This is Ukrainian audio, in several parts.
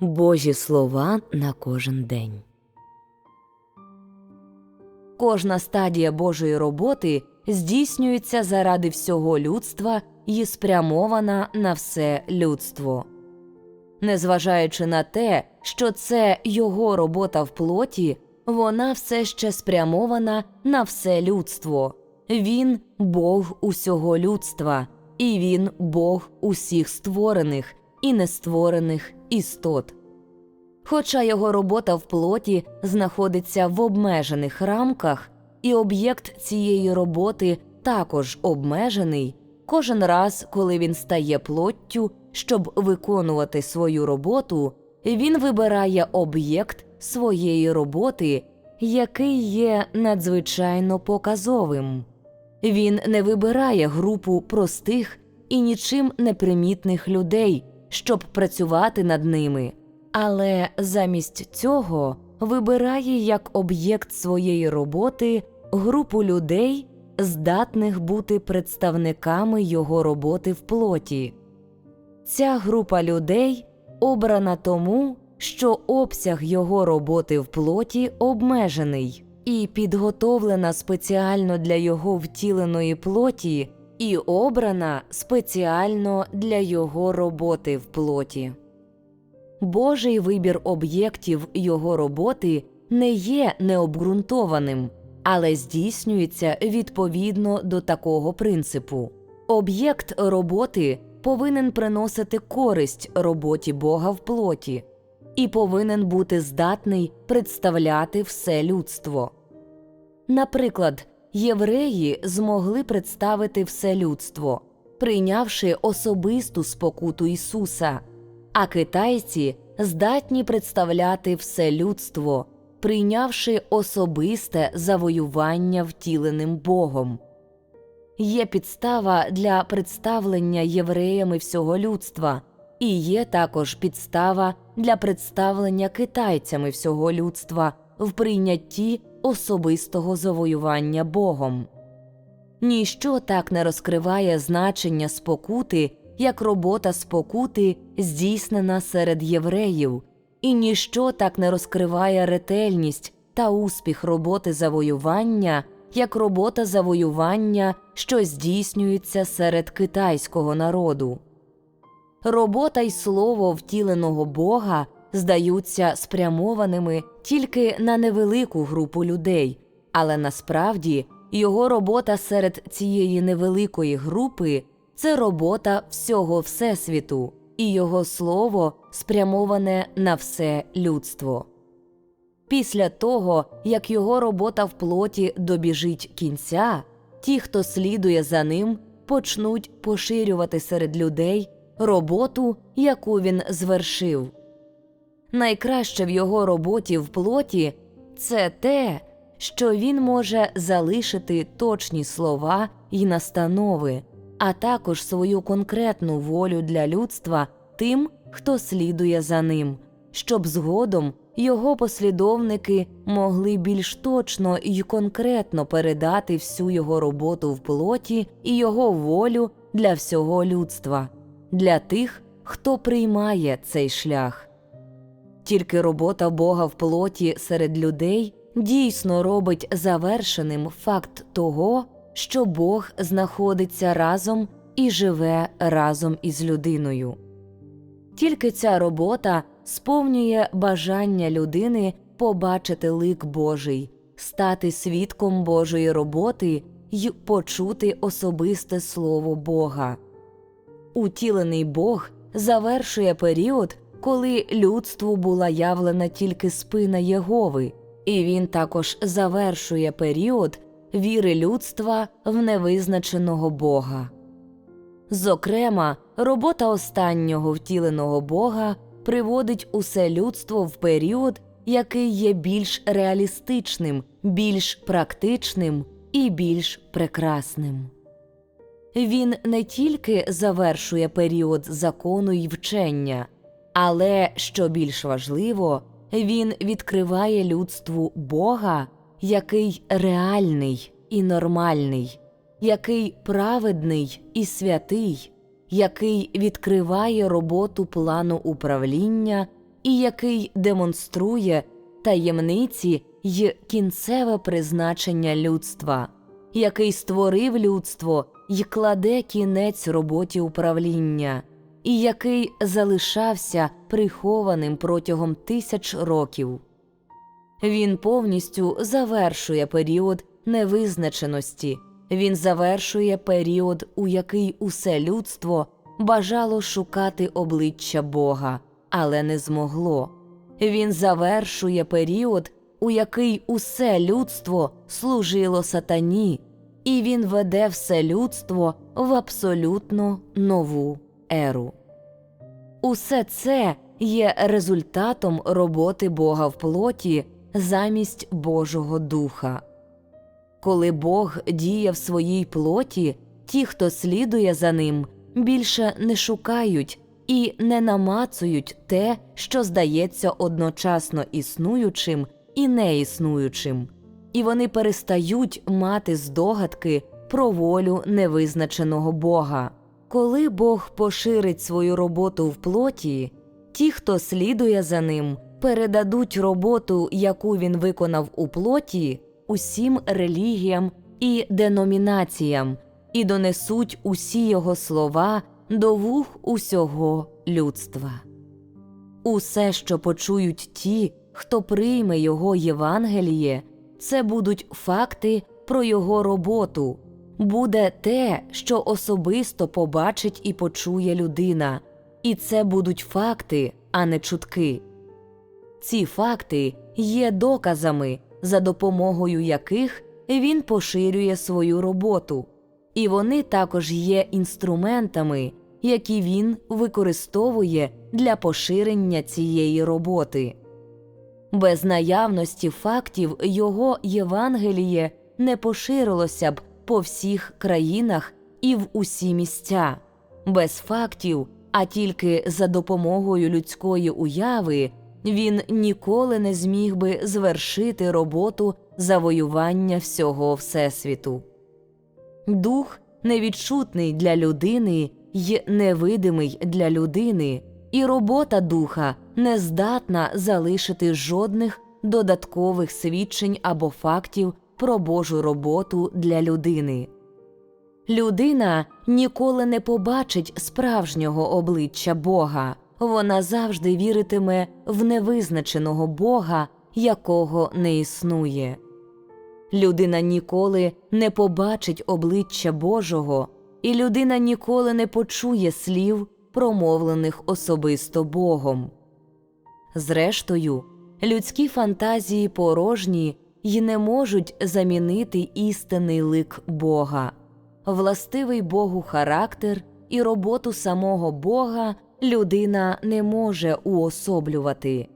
Божі слова на кожен день. Кожна стадія Божої роботи здійснюється заради всього людства і спрямована на все людство. Незважаючи на те, що це його робота в плоті, вона все ще спрямована на все людство. Він Бог усього людства, і він Бог усіх створених і нестворених істот. Хоча його робота в плоті знаходиться в обмежених рамках, і об'єкт цієї роботи також обмежений, кожен раз, коли він стає плоттю, щоб виконувати свою роботу, він вибирає об'єкт своєї роботи, який є надзвичайно показовим. Він не вибирає групу простих і нічим непримітних людей, щоб працювати над ними, але замість цього вибирає як об'єкт своєї роботи групу людей, здатних бути представниками його роботи в плоті. Ця група людей обрана тому, що обсяг його роботи в плоті обмежений і підготовлена спеціально для його втіленої плоті, і обрана спеціально для його роботи в плоті. Божий вибір об'єктів його роботи не є необґрунтованим, але здійснюється відповідно до такого принципу. Об'єкт роботи повинен приносити користь роботі Бога в плоті і повинен бути здатний представляти все людство. Наприклад, євреї змогли представити все людство, прийнявши особисту спокуту Ісуса, а китайці здатні представляти все людство, прийнявши особисте завоювання втіленим Богом. Є підстава для представлення євреями всього людства, і є також підстава для представлення китайцями всього людства в прийнятті особистого завоювання Богом. Ніщо так не розкриває значення спокути, як робота спокути, здійснена серед євреїв, і ніщо так не розкриває ретельність та успіх роботи завоювання, як робота завоювання, що здійснюється серед китайського народу. Робота й слово втіленого Бога здаються спрямованими тільки на невелику групу людей, але насправді його робота серед цієї невеликої групи це робота всього Всесвіту, і його слово спрямоване на все людство. Після того, як його робота в плоті добіжить кінця, ті, хто слідує за ним, почнуть поширювати серед людей роботу, яку він звершив. Найкраще в його роботі в плоті це те, що він може залишити точні слова й настанови, а також свою конкретну волю для людства тим, хто слідує за ним, щоб згодом його послідовники могли більш точно й конкретно передати всю його роботу в плоті і його волю для всього людства, для тих, хто приймає цей шлях. Тільки робота Бога в плоті серед людей дійсно робить завершеним факт того, що Бог знаходиться разом і живе разом із людиною. Тільки ця робота сповнює бажання людини побачити лик Божий, стати свідком Божої роботи й почути особисте слово Бога. Утілений Бог завершує період, коли людству була явлена тільки спина Єгови, і він також завершує період віри людства в невизначеного Бога. Зокрема, робота останнього втіленого Бога приводить усе людство в період, який є більш реалістичним, більш практичним і більш прекрасним. Він не тільки завершує період закону й вчення, але, що більш важливо, він відкриває людству Бога, який реальний і нормальний, який праведний і святий, який відкриває роботу плану управління і який демонструє таємниці й кінцеве призначення людства, який створив людство й кладе кінець роботі управління, і який залишався прихованим протягом тисяч років. Він повністю завершує період невизначеності, він завершує період, у який усе людство бажало шукати обличчя Бога, але не змогло. Він завершує період, у який усе людство служило сатані, і він веде все людство в абсолютно нову еру. Усе це є результатом роботи Бога в плоті замість Божого Духа. Коли Бог діє в своїй плоті, ті, хто слідує за ним, більше не шукають і не намацують те, що здається одночасно існуючим і неіснуючим, і вони перестають мати здогадки про волю невизначеного Бога. Коли Бог поширить свою роботу в плоті, ті, хто слідує за ним, передадуть роботу, яку він виконав у плоті, усім релігіям і деномінаціям, і донесуть усі його слова до вух усього людства. Усе, що почують ті, хто прийме його Євангеліє, це будуть факти про його роботу, буде те, що особисто побачить і почує людина, і це будуть факти, а не чутки. Ці факти є доказами, за допомогою яких він поширює свою роботу, і вони також є інструментами, які він використовує для поширення цієї роботи. Без наявності фактів його Євангеліє не поширилося б по всіх країнах і в усі місця, без фактів, а тільки за допомогою людської уяви він ніколи не зміг би звершити роботу завоювання всього Всесвіту. Дух невідчутний для людини й невидимий для людини, і робота духа не здатна залишити жодних додаткових свідчень або фактів про Божу роботу для людини. Людина ніколи не побачить справжнього обличчя Бога, вона завжди віритиме в невизначеного Бога, якого не існує. Людина ніколи не побачить обличчя Божого, і людина ніколи не почує слів, промовлених особисто Богом. Зрештою, людські фантазії порожні й не можуть замінити істинний лик Бога, властивий Богу характер і роботу самого Бога людина не може уособлювати.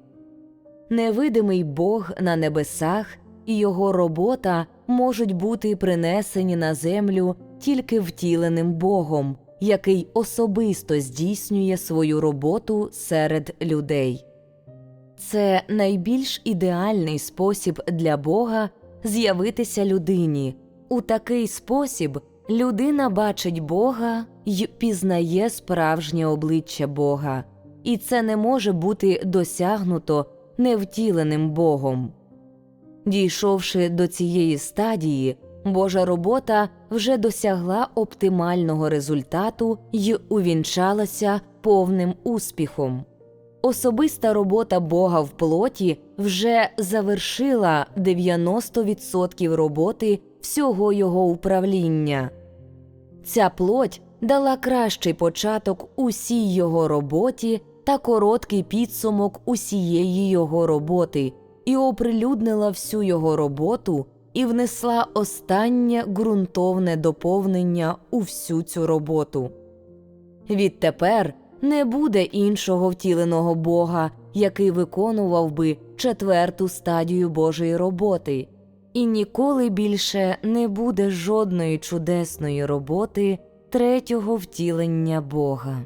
Невидимий Бог на небесах і його робота можуть бути принесені на землю тільки втіленим Богом, який особисто здійснює свою роботу серед людей. Це найбільш ідеальний спосіб для Бога з'явитися людині. У такий спосіб людина бачить Бога й пізнає справжнє обличчя Бога, і це не може бути досягнуто невтіленим Богом. Дійшовши до цієї стадії, Божа робота вже досягла оптимального результату й увінчалася повним успіхом. Особиста робота Бога в плоті вже завершила 90% роботи всього його управління. Ця плоть дала кращий початок усій його роботі та короткий підсумок усієї його роботи, і оприлюднила всю його роботу і внесла останнє ґрунтовне доповнення у всю цю роботу. Відтепер не буде іншого втіленого Бога, який виконував би четверту стадію Божої роботи, і ніколи більше не буде жодної чудесної роботи третього втілення Бога.